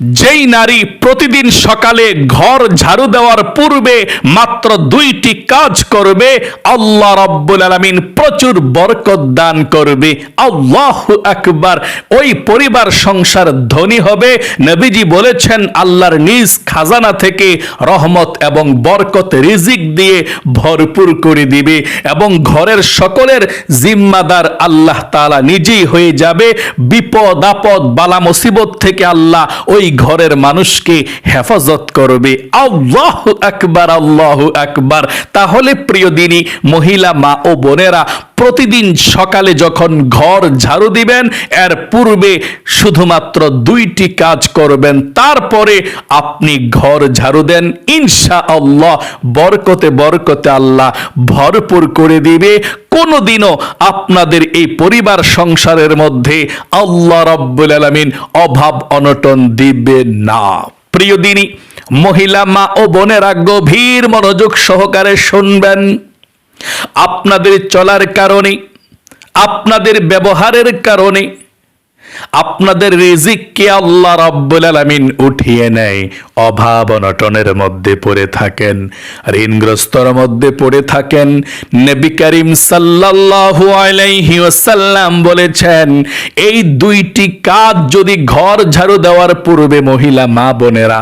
যেই নারী প্রতিদিন সকালে ঘর ঝাড়ু দেওয়ার পূর্বে মাত্র দুইটি কাজ করবে, আল্লাহ রব্বুল আলমিন প্রচুর বরকত দান করবে। আল্লাহ আকবার। ওই পরিবার সংসার ধনী হবে। নবীজি বলেছেন, আল্লাহর নিজ খাজানা থেকে রহমত এবং বরকত রিজিক দিয়ে ভরপুর করে দিবে এবং ঘরের সকলের জিম্মাদার আল্লাহ তালা নিজেই হয়ে যাবে। বিপদ আপদ, বালা মুসিবত থেকে আল্লাহ ওই ঘরের মানুষকে হেফাজত করবে। আল্লাহ আকবার আল্লাহ আকবার। তাহলে প্রিয় দিনী, মহিলা, মা ও বোনেরা, প্রতিদিন সকালে যখন ঘর ঝাড়ু দিবেন, এর পূর্বে শুধুমাত্র দুইটি কাজ করবেন। তারপরে আপনি ঘর ঝাড়ু দেন। ইনশা আল্লাহ বরকতে বরকতে আল্লাহ ভরপুর করে দিবে। কোনোদিনও আপনাদের এই পরিবার সংসারের মধ্যে আল্লাহ রব্বুল আলমিন অভাব অনটন দিবে না। প্রিয় দিনী, মহিলা মা ও বোনেরা গভীর মনোযোগ সহকারে শুনবেন। আপনাদের চলার কারণে, আপনাদের ব্যবহারের কারণে আপনাদের রিজিককে আল্লাহ রাব্বুল আলামিন উঠিয়ে নেয়। অভাব অনটনের মধ্যে পড়ে থাকেন, ঋণগ্রস্তর মধ্যে পড়ে থাকেন। নবী করিম সাল্লাল্লাহু আলাইহি ওয়াসাল্লাম বলেছেন, এই দুইটি কাজ যদি ঘর ঝাড়ু দেওয়ার পূর্বে মহিলা মা বোনেরা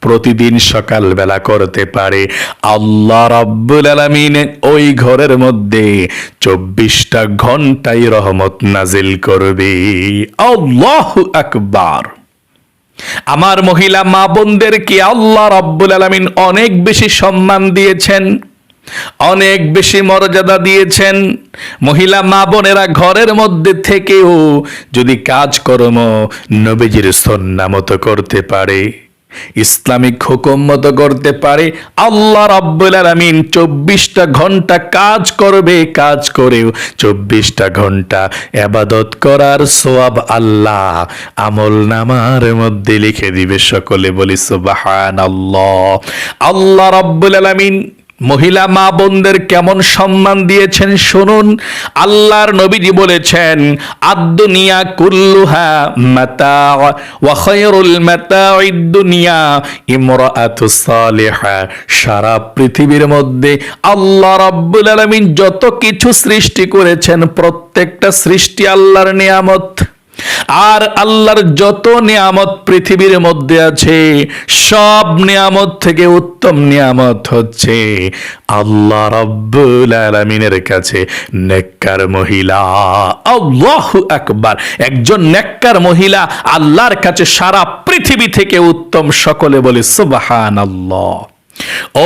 প্রতিদিন সকালবেলা করতে পারে। আল্লাহ রাব্বুল আলামিন ওই ঘরের মধ্যে চব্বিশটা ঘন্টায় রহমত নাজিল করবে। আল্লাহ আকবার। আমার মহিলা মা বোনদেরকে আল্লাহ রাব্বুল আলামিন অনেক বেশি সম্মান দিয়েছেন, অনেক বেশি মর্যাদা দিয়েছেন। মহিলা মা বোনেরা ঘরের মধ্যে থেকেও যদি কাজকর্ম নবীজির সন্না মতো করতে পারে ইসলামিক হুকুম মতো করতে পারে। আল্লাহ রাব্বুল আলামিন চব্বিশটা ঘণ্টা কাজ করবে, কাজ করেও চব্বিশটা ঘণ্টা এবাদত করার সোয়াব আল্লাহ। আমল নামার মধ্যে লিখে দিবে সকলে বলি সুবাহান আল্লাহ আল্লাহ রাব্বুল আলামিন মহিলা মা বোনদের কেমন সম্মান দিয়েছেন শুনুন। আল্লাহর নবীজি বলেছেন, আদ-দুনিয়া কুল্লুহা মাতা ওয়া খায়রুল মাতাঈদ দুনিয়া ইমরাআতু সালিহা। সারা পৃথিবীর মধ্যে আল্লাহ রাব্বুল আলামিন যত কিছু সৃষ্টি করেছেন, প্রত্যেকটা সৃষ্টি আল্লাহর নিয়ামত। আর আল্লাহর যত নিয়ামত পৃথিবীর মধ্যে আছে, সব নিয়ামত থেকে উত্তম নিয়ামত হচ্ছে আল্লাহ রব্বুল আলমিনের কাছে নেককার মহিলা। আল্লাহু আকবার। একজন নেককার মহিলা আল্লাহর কাছে সারা পৃথিবী থেকে উত্তম সকলে বলে সুবাহান আল্লাহ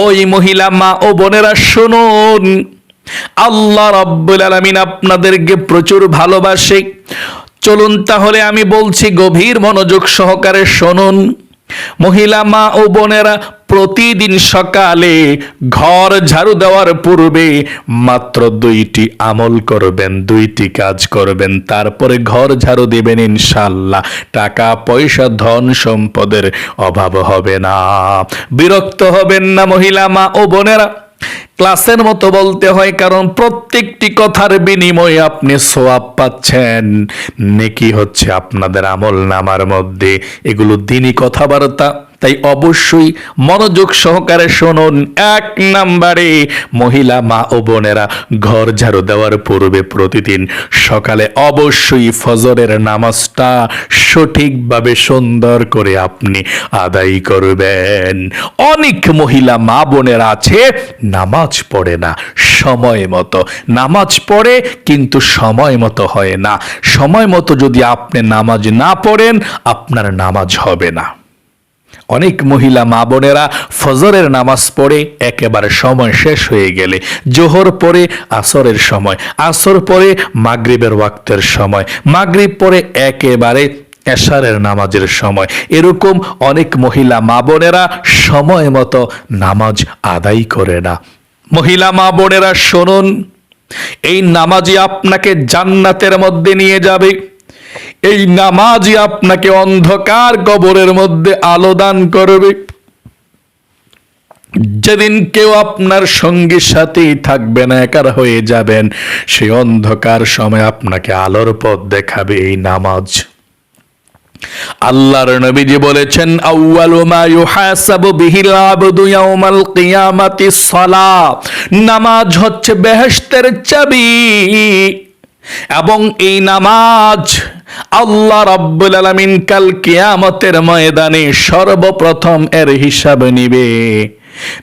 ওই মহিলা মা ও বোনেরা শুনুন, আল্লাহ রব্বুল আলমিন আপনাদেরকে প্রচুর ভালোবাসে। চলুন তাহলে আমি বলছি গভীর মনোযোগ সহকারে শুনুন। মহিলা মা ও বোনেরা, প্রতিদিন সকালে ঘর ঝাড়ু দেওয়ার পূর্বে মাত্র দুইটি আমল করবেন, দুইটি কাজ করবেন, তারপরে ঘর ঝাড়ু দেবেন ইনশাল্লাহ টাকা, পয়সা, ধন সম্পদের অভাব হবে না। বিরক্ত হবেন না মহিলা মা ও বোনেরা। ক্লাসের মতো বলতে হয়, কারণ প্রত্যেকটি কথার বিনিময়ে আপনি সোয়াব পাচ্ছেন। নেকি হচ্ছে আপনাদের আমল নামার মধ্যে। এগুলো দিনই কথাবার্তা। তাই অবশ্যই মনোযোগ সহকারে শুনুন এক নাম্বারে। মহিলা, মা ও বোনেরা, ঘর ঝাড়ু দেওয়ার পূর্বে প্রতিদিন সকালে অবশ্যই ফজরের নামাজটা সঠিকভাবে সুন্দর করে আপনি আদায় করবেন। অনেক মহিলা, মা বোনেরা আছে, নামাজ পড়ে না, সময় মতো। নামাজ পড়ে কিন্তু সময় মতো হয় না। সময় মতো যদি আপনি নামাজ না পড়েন, আপনার নামাজ হবে না। অনেক মহিলা মা বোনেরা ফজরের নামাজ পড়ে একেবারে সময় শেষ হয়ে গেলে, জোহর পরে আসরের সময়, আসর পরে মাগরিবের ওয়াক্তের সময়, মাগরিব পরে একেবারে এশারের নামাজের সময়। এরকম অনেক মহিলা মা বোনেরা সময় মতো নামাজ আদায় করে না। মহিলা মা বোনেরা, শুনুন, এই নামাজই আপনাকে জান্নাতের মধ্যে নিয়ে যাবে। এই নামাজই আপনাকে অন্ধকার কবরের মধ্যে আলো দান করবে। যেদিন কেউ আপনার সঙ্গী সাথেই থাকবে না, একার হয়ে যাবেন, সেই অন্ধকার সময় আপনাকে আলোর পথ দেখাবে এই নামাজ। আল্লাহর নবীজি বলেছেন নামাজ হচ্ছে বেহেশতের চাবি। এবং এই নামাজ আল্লাহ রাব্বুল আলামিন কাল কিয়ামতের ময়দানে সর্বপ্রথম এর হিসাব নিবে।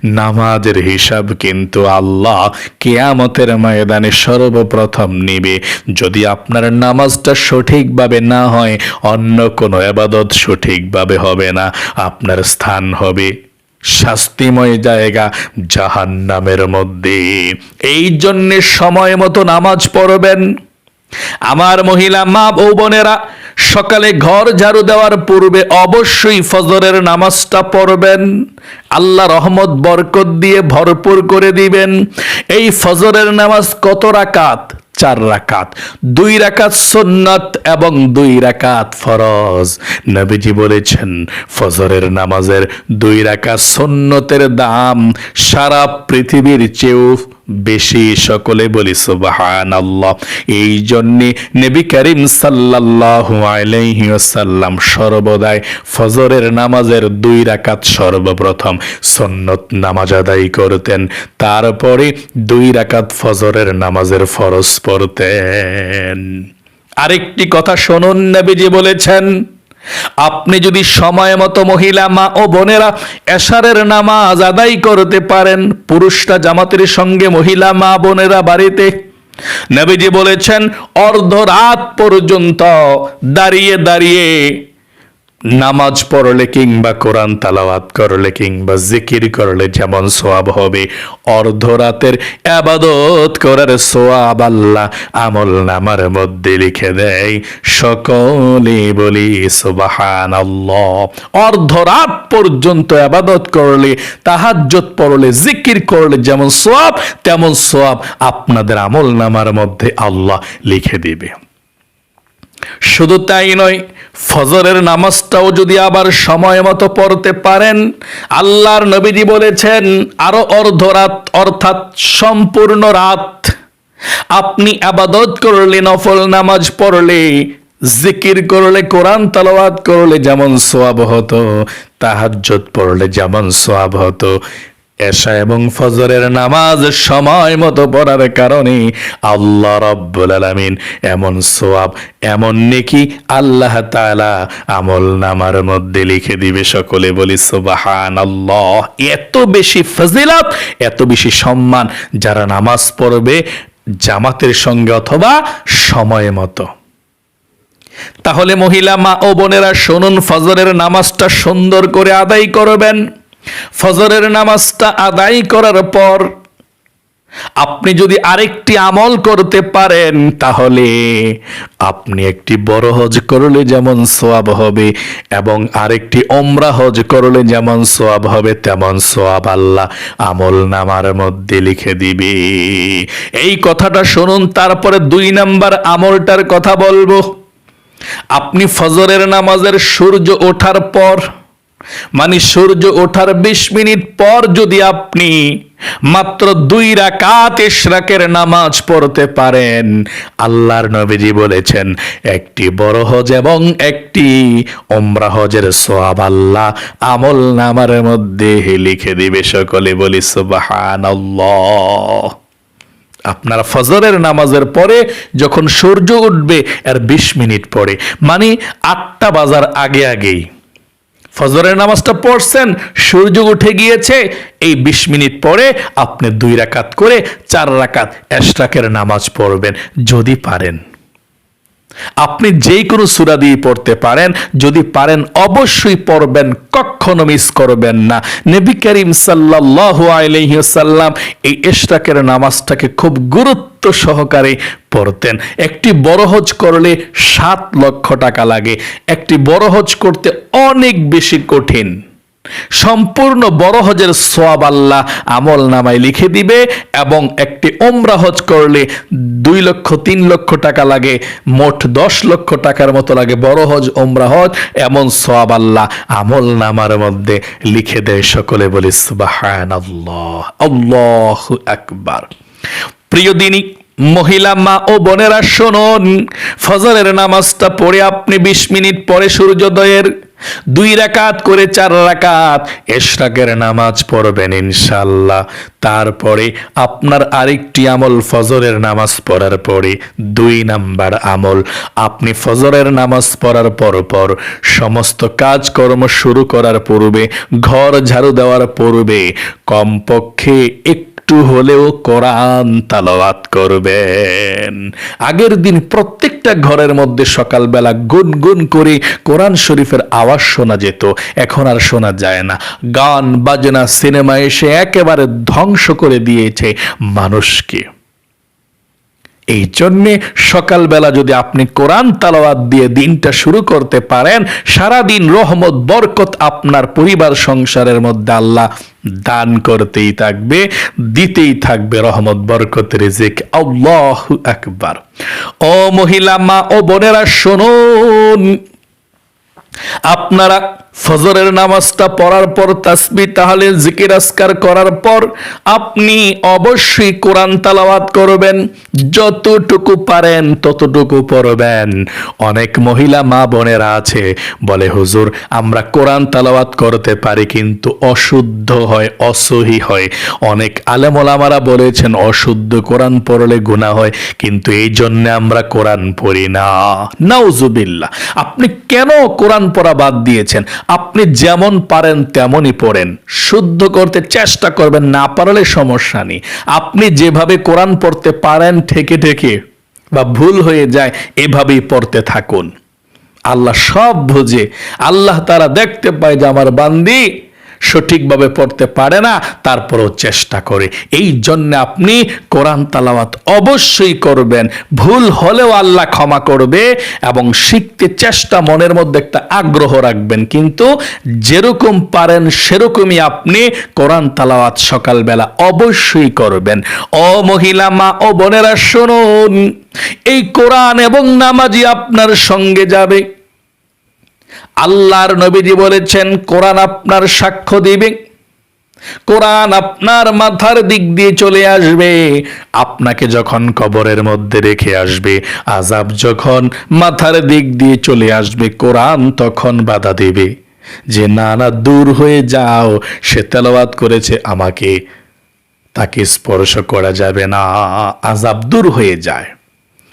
নামাজের হিসাব কিন্তু আল্লাহ কিয়ামতের ময়দানে সর্বপ্রথম নিবে। যদি আপনার নামাজটা সঠিকভাবে না হয়, অন্য কোনো আবাদত সঠিকভাবে হবে না। আপনার স্থান হবে শাস্তিময় জায়গা জাহান্নামের মধ্যে। এই জন্যে সময় মতো নামাজ পড়বেন। আমার মহিলা মা বউ বোনেরা, সকালে ঘর ঝাড়ু দেওয়ার পূর্বে অবশ্যই ফজরের নামাজটা পড়বেন। আল্লাহ রহমত, বরকত দিয়ে ভরপুর করে দিবেন। এই ফজরের নামাজ কত রাকাত? চার রাকাত। দুই রাকাত সুন্নত এবং দুই রাকাত ফরজ। নবীজি বলেছেন, ফজরের নামাজের দুই রাকাত সুন্নতের দাম সারা পৃথিবীর চেয়েও বেশি সকলে বলি সুবাহান আল্লাহ এই জন্যে নবী করিম সাল্লাল্লাহু আলাইহি ওয়াসাল্লাম সর্বদাই ফজরের নামাজের দুই রাকাত সর্বপ্রথম সন্নত নামাজ আদায় করতেন। তারপরে দুই রাকাত ফজরের নামাজের ফরজ পড়তেন। আরেকটি কথা শুনুন, নবীজি বলেছেন আপনি যদি সময় মতো মহিলা মা ও বোনেরা এশারের নামাজ আদায় করতে পারেন পুরুষটা জামাতের সঙ্গে মহিলা মা বোনেরা বাড়িতে। নবীজি বলেছেন অর্ধ রাত পর্যন্ত দাঁড়িয়ে দাঁড়িয়ে নামাজ পড়লে কিংবা কোরআন তালাওয়াত করলে কিংবা জিকির করলে যেমন সোয়াব হবে অর্ধরাতের আবাদত করার সোয়াব আল্লাহ আমল নামার মধ্যে লিখে দেয়। সকলে বলি সুবাহান অর্ধরাত পর্যন্ত আবাদত করলে তাহাজ্জত পড়লে, জিকির করলে যেমন সোয়াব তেমন সোয়াব আপনাদের আমল নামার মধ্যে আল্লাহ লিখে দিবে। শুধু তাই নয় ফজরের নামাজটাও যদি আবার সময় মতো পড়তে পারেন, আল্লাহর নবীজি বলেছেন, আরও অর্ধরাত, অর্থাৎ সম্পূর্ণ রাত। আপনি আবাদত করলে, নফল নামাজ পড়লে, জিকির করলে, কোরআন তালাওয়াত করলে যেমন সোয়াব হতো তাহাজ্জত পড়লে যেমন সোয়াব হতো এশা এবং ফজরের নামাজ সময় মতো পড়ার কারণে আল্লাহ রব্বুল আলামিন এমন সোয়াব এমন নেকি আল্লাহ তাআলা আমল নামার মধ্যে লিখে দিবে সকলে বলি সুবাহান আল্লাহ এত বেশি ফজিলত, এত বেশি সম্মান যারা নামাজ পড়বে জামাতের সঙ্গে অথবা সময় মতো। তাহলে মহিলা মা ও বোনেরা শুনুন, ফজরের নামাজটা সুন্দর করে আদায় করবেন। ফজরের নামাজটা আদায় করার পর আপনি যদি আরেকটি আমল করতে পারেন, তাহলে আপনি একটি বড় হজ করলে যেমন সোয়াব হবে এবং আরেকটি ওমরা হজ করলে যেমন সোয়াব হবে, তেমন সোয়াব আল্লাহ আমল নামার মধ্যে লিখে দিবে। এই কথাটা শুনুন, তারপরে দুই নাম্বার আমলটার কথা বলব। আপনি ফজরের নামাজের সূর্য ওঠার পর মানে সূর্য ওঠার বিশ মিনিট পর যদি আপনি মাত্র দুই রাকাত ইশরাকের নামাজ পড়তে পারেন, আল্লাহর নবীজি বলেছেন, একটি বড় হজ এবং একটি ওমরা হজের সোয়াব আল্লাহ আমল নামার মধ্যে লিখে দিবে সকলে বলি সুবহানাল্লাহ। আপনার ফজরের নামাজের পরে যখন সূর্য উঠবে, এর বিশ মিনিট পরে মানে আটটা বাজার আগে আগেই। ফজরের নামাজটা পড়ছেন, সূর্য উঠে গিয়েছে, এই বিশ মিনিট পরে আপনি দুই রাকাত করে চার রাকাত এশরাকের নামাজ পড়বেন, যদি পারেন। আপনি যে কোনো সুরা দিয়ে পড়তে পারেন, যদি পারেন অবশ্যই পড়বেন, কখনো মিস করবেন না। নবী করিম সাল্লাল্লাহু আলাইহি ওয়াসাল্লাম এই ইশরাকের নামাজটাকে খুব গুরুত্ব সহকারে পড়তেন। একটি বড় হজ করলে সাত লক্ষ টাকা লাগে। একটি বড় হজ করতে অনেক বেশি কঠিন। সম্পূর্ণ বড় হজের সোয়াব আল্লাহ আমল নামায় লিখে দিবে এবং একটি ওমরা হজ করলে দুই লক্ষ, তিন লক্ষ টাকা লাগে। মোট দশ লক্ষ টাকার মতো লাগে বড় হজ ওমরা হজ এমন সোয়াব আল্লাহ আমল নামার মধ্যে লিখে দেয় সকলে বলি আল্লাহ আকবার। প্রিয় দিনী, মহিলা মা ও বোনেরা, শুনুন। ফজরের নামাজটা পড়ে আপনি বিশ মিনিট পরে সূর্যোদয়ের দুই রাকাত করে চার রাকাত এশরাকের নামাজ পড়বেন ইনশাল্লাহ তারপরে আপনার আরেকটি আমল ফজরের নামাজ পড়ার পরে দুই নাম্বার আমল। আপনি ফজরের নামাজ পড়ার পর পর সমস্ত কাজকর্ম শুরু করার পূর্বে, ঘর ঝাড়ু দেওয়ার পূর্বে, কমপক্ষে এক একটু হলেও কোরআন তালাওয়াত করবেন। আগের দিন প্রত্যেকটা ঘরের মধ্যে সকালবেলা গুনগুন করে কোরআন শরীফের আওয়াজ শোনা যেত। এখন আর শোনা যায় না। গান, বাজনা, সিনেমা এসে একেবারে ধ্বংস করে দিয়েছে মানুষকে। এই জন্যে সকালবেলা যদি আপনি কোরআন তালাওয়াত দিয়ে দিনটা শুরু করতে পারেন সারা দিন রহমত, বরকত আপনার পরিবার, সংসারের মধ্যে আল্লাহ দান করতেই থাকবে, দিতেই থাকবে রহমত, বরকত, রিজিক। আল্লাহ আকবার। ও মহিলা মা, ও বোনেরা, শুনুন। আপনারা ফজরের নামাজটা পড়ার পর তাসবি তাহলে জিকির আসকার করার পর আপনি অবশ্যই কোরআন তালাওয়াত করবেন, যতটুকু পারেন ততটুকু পড়বেন। অনেক মহিলা মা বোনেরা আছে, বলে, হুজুর, আমরা কোরআন তালাওয়াত করতে পারি কিন্তু অশুদ্ধ হয়, অসহি হয়। অনেক আলেমোলামারা বলেছেন, অশুদ্ধ কোরআন পড়লে গুণা হয়, কিন্তু এই জন্য আমরা কোরআন পড়ি না। নাউজুবিল্লাহ, আপনি কেন কোরআন পড়া বাদ দিয়েছেন? আপনি যেমন পারেন তেমনই পড়েন। শুদ্ধ করতে চেষ্টা করবেন, না পারলে সমস্যা নেই। আপনি যেভাবে কোরআন পড়তে পারেন, ঠেকে ঠেকে বা ভুল হয়ে যায়, এভাবেই পড়তে থাকুন। আল্লাহ সব বুঝে। আল্লাহ তারা দেখতে পায় যে আমার বান্দি সঠিকভাবে পড়তে পারে না, তারপরও চেষ্টা করে। এই জন্য আপনি কোরআন তালাওয়াত অবশ্যই করবেন। ভুল হলেও আল্লাহ ক্ষমা করবে এবং শিখতে চেষ্টা, মনের মধ্যে একটা আগ্রহ রাখবেন। কিন্তু যেরকম পারেন সেরকমই আপনি কোরআন তালাওয়াত সকালবেলা অবশ্যই করবেন। ও মহিলা মা, ও বোনেরা শুনুন, এই কোরআন এবং নামাজি আপনার সঙ্গে যাবে। আল্লাহর নবীজি বলেছেন, কোরআন আপনার সাক্ষ্য দিবে। কোরআন আপনার মাথার দিক দিয়ে চলে আসবে। আপনাকে যখন কবরের মধ্যে রেখে আসবে আজাব যখন মাথার দিক দিয়ে চলে আসবে, কোরআন তখন বাধা দেবে। যে, না না, দূর হয়ে যাও, সে তেলাওয়াত করেছে আমাকে, তাকে স্পর্শ করা যাবে না আজাব দূর হয়ে যায়।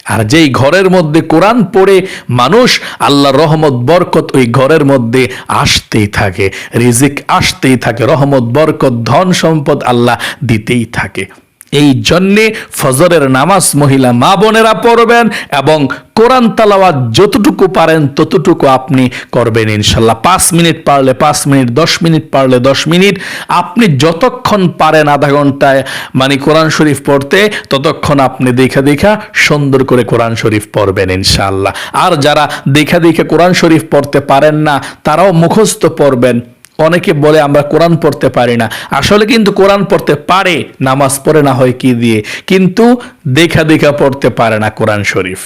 আর যেই ঘরের মধ্যে কোরআন পড়ে মানুষ আল্লাহ রহমত, বরকত ওই ঘরের মধ্যে আসতেই থাকে, রিজিক আসতেই থাকে, রহমত, বরকত, ধন সম্পদ আল্লাহ দিতেই থাকে। এই জন্যে ফজরের নামাজ মহিলা মা বোনেরা পড়বেন এবং কোরআন তালাওয়াত যতটুকু পারেন ততটুকু আপনি করবেন ইনশাল্লাহ। পাঁচ মিনিট পারলে পাঁচ মিনিট, দশ মিনিট পারলে দশ মিনিট। আপনি যতক্ষণ পারেন আধা ঘন্টায় মানে কোরআন শরীফ পড়তে, ততক্ষণ আপনি দেখা দেখা সুন্দর করে কোরআন শরীফ পড়বেন ইনশাল্লাহ। আর যারা দেখা দেখে কোরআন শরীফ পড়তে পারেন না, তারাও মুখস্থ পড়বেন অনেকে বলে আমরা কোরআন পড়তে পারি না। আসলে কিন্তু কোরআন পড়তে পারে, নামাজ পড়ে না হয় কি দিয়ে? কিন্তু দেখা দেখা পড়তে পারে না কোরআন শরীফ।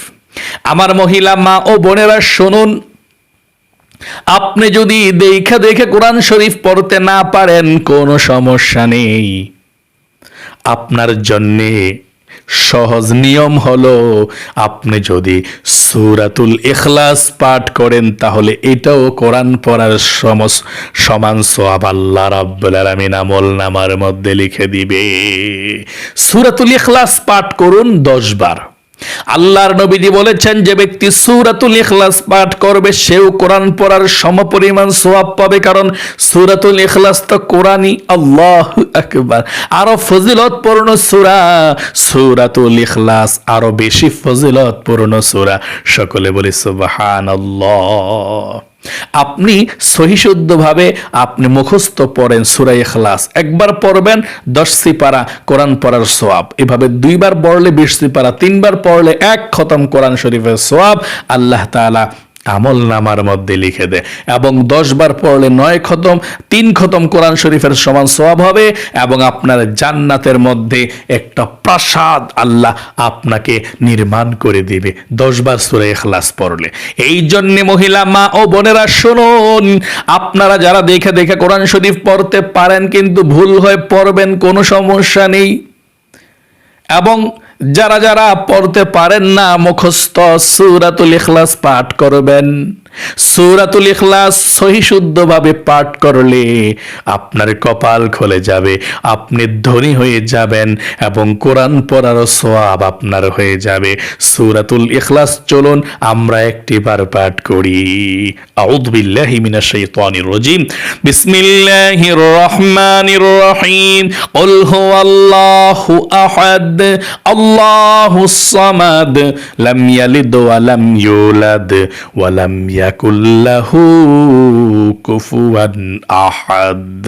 আমার মহিলা মা ও বোনেরা, শুনুন। আপনি যদি দেখা দেখে কোরআন শরীফ পড়তে না পারেন, কোনো সমস্যা নেই। আপনার জন্যে সহজ নিয়ম হলো, আপনি যদি সুরাতুল ইখলাস পাঠ করেন, তাহলে এটাও কোরআন পড়ার সমস, সমান সোয়াব আল্লাহ রাব্বুল আমল নামার মধ্যে লিখে দিবে। সুরাতুল ইখলাস পাঠ করুন দশ বার। আল্লাহর নবীজি বলেছেন, যে ব্যক্তি সুরাতুল ইখলাস পাঠ করবে, সেও কোরআন পড়ার সমপরিমাণ সোয়াব পাবে, কারণ সুরাতুল ইখলাস তো কোরআনই। আল্লাহ আকবার। আরও ফজিলত পূর্ণ সূরা, সুরাতুল ইখলাস। আরও বেশি ফজিলত পূর্ণ সূরা। সকলে বলি, সুবহানাল্লাহ। আপনি সহিশুদ্ধভাবে আপনি মুখস্থ পড়েন সুরাই এখলাস একবার পড়বেন, দশ সিপারা কোরআন পড়ার সোয়াব। এভাবে দুইবার পড়লে বিশ সিপারা, তিনবার পড়লে এক খতম কোরআন শরীফের সোয়াব। আল্লাহ তাআলা আমল নামার মধ্যে লিখে দেয় এবং দশ বার পড়লে নয় খতম, তিন খতম কোরআন শরীফের সমান সওয়াব হবে এবং আপনার জান্নাতের মধ্যে একটা প্রাসাদ আল্লাহ আপনাকে নির্মাণ করে দিবে। দশ বার সুরে এখলাস পড়লে। এই জন্য মহিলা, মা ও বোনেরা শুনুন, আপনারা যারা দেখে দেখে কোরআন শরীফ পড়তে পারেন কিন্তু ভুল হয়ে পড়বেন, কোনো সমস্যা নেই। এবং যারা যারা পড়তে পারেন না, মুখস্থ সুরাতুল ইখলাস পাঠ করবেন। সুরাতুল ইখলাস সহি শুদ্ধভাবে পাঠ করলে আপনার কপাল খুলে যাবে, আপনি ধনী হয়ে যাবেন এবং কোরআন পড়ার সোয়াব আপনার হয়ে যাবে। সুরাতুল ইখলাস চলুন, আমরা একটি বার পাঠ করি। আউদ্বিল্লাহি মিনাশ শাইতানির রাজিম। বিসমিল্লাহির রহমানির রহিম। কুল হুয়াল্লাহু আহাদ। আল্লাহ আল্লাহু সামাদ, লাম ইয়ালিদ ওয়া লাম ইউলাদ, ওয়া লাম ইয়াকুল কুফুয়ান আহাদ।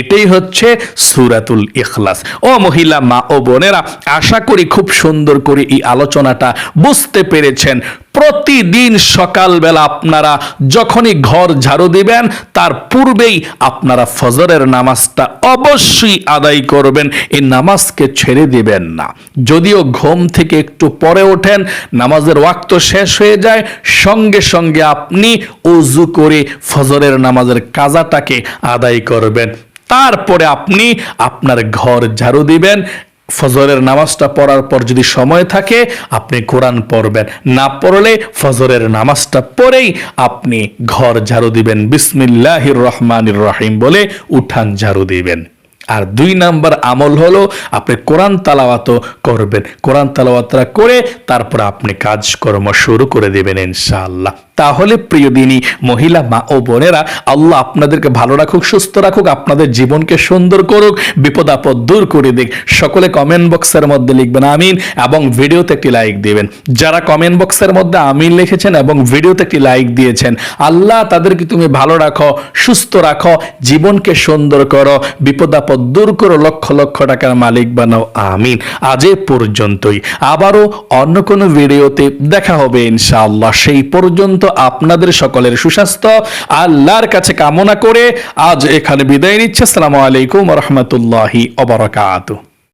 এটাই হচ্ছে সূরাতুল ইখলাস। ও মহিলা, মা ও বোনেরা, আশা করি খুব সুন্দর করে এই আলোচনাটা বুঝতে পেরেছেন। প্রতিদিন সকালবেলা আপনারা যখনই ঘর ঝাড়ু দিবেন, তার পূর্বেই আপনারা ফজরের নামাজটা অবশ্যই আদায় করবেন। এই নামাজকে ছেড়ে দিবেন না। যদিও ঘুম থেকে একটু পরে ওঠেন, নামাজের ওয়াক্ত শেষ হয়ে যায়, সঙ্গে সঙ্গে আপনি উজু করে ফজরের নামাজের কাজাটাকে আদায় করবেন। তারপরে আপনি আপনার ঘর ঝাড়ু দিবেন ফজরের নামাজটা পড়ার পর যদি সময় থাকে, আপনি কোরআন পড়বেন। না পড়লে ফজরের নামাজটা পড়েই আপনি ঘর ঝাড়ু দিবেন। বিসমিল্লাহির রহমানির রহিম বলে উঠান ঝাড়ু দিবেন। আর দুই নাম্বার আমল হলো, আপনি কোরআন তালাওয়াত করবেন। কোরআন তালাওয়াতরা করে তারপর আপনি কাজকর্ম শুরু করে দেবেন ইনশাআল্লাহ। তাহলে প্রিয় দিনী, মহিলা মা ও বোনেরা, আল্লাহ আপনাদেরকে ভালো রাখুক, সুস্থ রাখুক, আপনাদের জীবনকে সুন্দর করুক, বিপদ আপদ দূর করে দিক। সকলে কমেন্ট বক্সের মধ্যে লিখবেন আমিন এবং ভিডিওতে একটি লাইক দিবেন। যারা কমেন্ট বক্সের মধ্যে আমিন লিখেছেন এবং ভিডিওতে একটি লাইক দিয়েছেন, আল্লাহ তাদেরকে তুমি ভালো রাখো, সুস্থ রাখো, জীবনকে সুন্দর করো, বিপদ আপদ দূর করো, লক্ষ লক্ষ টাকার মালিক বানাও, আমিন। আজ পর্যন্তই। আবারও অন্য কোনো ভিডিওতে দেখা হবে ইনশাআল্লাহ। সেই পর্যন্ত আপনাদের সকলের সুস্বাস্থ্য, আল্লাহর কাছে কামনা করে আজ এখানে বিদায় নিচ্ছে। আসসালামু আলাইকুম রহমতুল্লাহি অবরাকাতুহ